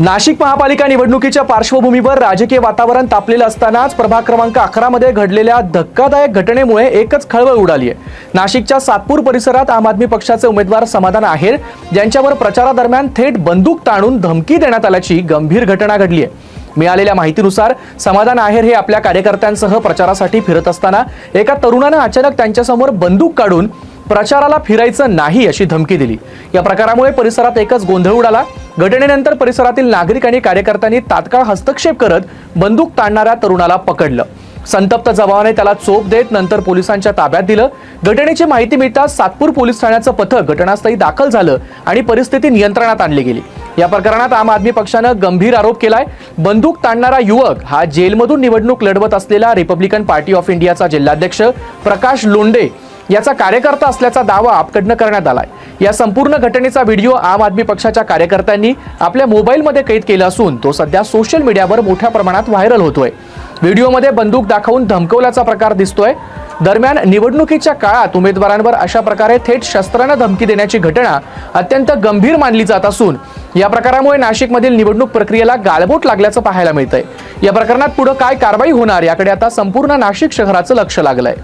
नाशिक महापालिका निवडणुकीच्या पार्श्वभूमीवर राजकीय वातावरण तापलेलं असतानाच प्रभाग क्रमांक अकरा मध्ये घडलेल्या धक्कादायक घटनेमुळे एकच खळबळ उडाली आहे नाशिकच्या सातपूर परिसरात आम आदमी पक्षाचे उमेदवार समाधान आहेर यांच्यावर प्रचारादरम्यान थेट बंदूक ताणून धमकी देण्यात आल्याची गंभीर घटना घडली आहे मिळालेल्या माहितीनुसार समाधान आहेर हे आपल्या कार्यकर्त्यांसह प्रचारासाठी फिरत असताना एका तरुणानं अचानक त्यांच्यासमोर बंदूक काढून प्रचाराला फिरायचं नाही अशी धमकी दिली. या प्रकारामुळे परिसरात एकच गोंधळ उडाला. घटनेनंतर परिसरातील नागरिक आणि कार्यकर्त्यांनी तात्काळ हस्तक्षेप करत बंदूक ताणणाऱ्या तरुणाला पकडलं. संतप्त जवानाने त्याला चोप देत नंतर पोलिसांच्या ताब्यात दिलं. घटनेची माहिती मिळताच सातपूर पोलीस ठाण्याचं पथक घटनास्थळी दाखल झालं आणि परिस्थिती नियंत्रणात आणली गेली. या प्रकरणात आम आदमी पक्षानं गंभीर आरोप केलाय. बंदूक ताणणारा युवक हा जेलमधून निवडणूक लढवत असलेला रिपब्लिकन पार्टी ऑफ इंडियाचा जिल्हाध्यक्ष प्रकाश लोंडे याचा कार्यकर्ता असल्याचा दावा आपकडनं करण्यात आलाय. या संपूर्ण घटनेचा व्हिडिओ आम आदमी पक्षाच्या कार्यकर्त्यांनी आपल्या मोबाईलमध्ये कैद केला असून तो सध्या सोशल मीडियावर मोठ्या प्रमाणात व्हायरल होतोय. व्हिडिओमध्ये बंदूक दाखवून धमकवल्याचा प्रकार दिसतोय. दरम्यान निवडणुकीच्या काळात उमेदवारांवर अशा प्रकारे थेट शस्त्रानं धमकी देण्याची घटना अत्यंत गंभीर मानली जात असून या प्रकारामुळे नाशिकमधील निवडणूक प्रक्रियेला गाळबोट लागल्याचं पाहायला मिळतंय. या प्रकरणात पुढे काय कारवाई होणार याकडे आता संपूर्ण नाशिक शहराचं लक्ष लागलंय.